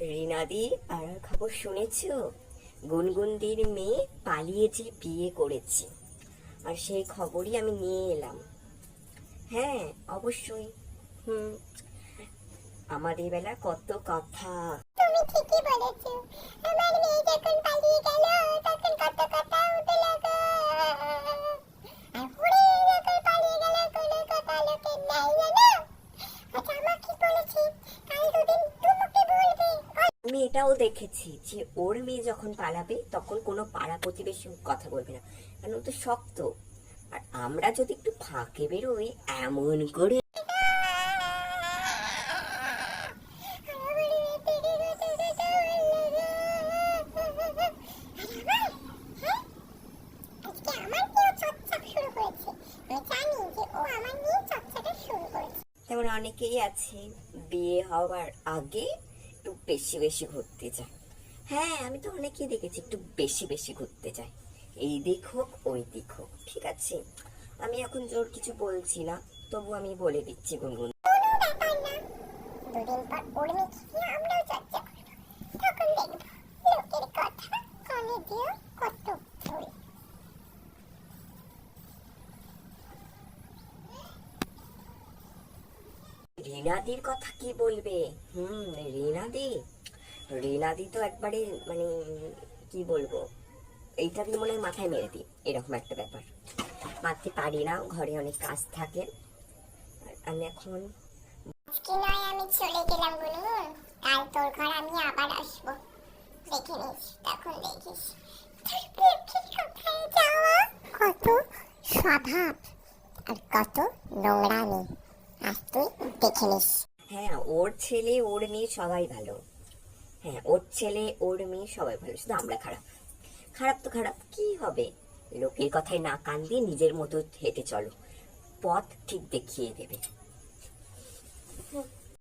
রিনাদি আর খবর শুনেছ? গুনগুনদির মেয়ে পালিয়ে যে বিয়ে করেছে। আর সেই খবরই আমি নিয়ে এলাম। হ্যাঁ অবশ্যই। হুম আমাদের বেলা কত কথা। তুমি ঠিকই বলেছ। আমার মেয়ে যখন পালিয়ে গেল, তখন কত কথা উঠে লাগো কথা লোকের নাই জানো? আচ্ছা আমার কি বলেছি? কাল দুদিন আমি এটাও দেখেছি যে ওর মেয়ে যখন পালাবে তখন কোনো পাড়া প্রতিবেশী কথা বলবে না। কারণ ও তো শক্ত। আর আমরা যদি একটু ফাঁকে বেরোই এমন করে তেমন অনেকেই আছে বিয়ে হওয়ার আগে একটু বেশি বেশি ঘুরতে যায় হ্যাঁ আমি তো অনেকেই দেখেছি একটু বেশি বেশি ঘুরতে যায় এই দিক হোক, ওই দিক হোক, ঠিক আছে? আমি এখন জোর কিছু বলছি না, তবু আমি বলে দিচ্ছি, গুনগুন। কত ভুল। রিনাদির কথা কি বলবে? হুম, রিনাদি? রিনাদি তো একবারে মানে কি বলব? এইটা দিয়ে মনে হয় মাথায় মেরে দিই, এরকম একটা ব্যাপার। মারতে পারি না, ঘরে অনেক কাজ থাকে। আমি এখন আজকে নয়, আমি চলে গেলাম গুনগুন কাল তোর ঘর আমি আবার আসব। দেখে নিস, তখন দেখিস। কোথায় যাওয়া? কত স্বভাব আর কত নোংরামি। আজ তুই দেখে নিস। হ্যাঁ ওর ছেলে ওর মেয়ে সবাই ভালো। হ্যাঁ ওর ছেলে ওর মেয়ে সবাই ভালো শুধু আমরা খারাপ। খারাপ তো খারাপ কি হবে? লোকের কথায় না কান দিয়ে নিজের মতো হেঁটে চলো। পথ ঠিক দেখিয়ে দেবে।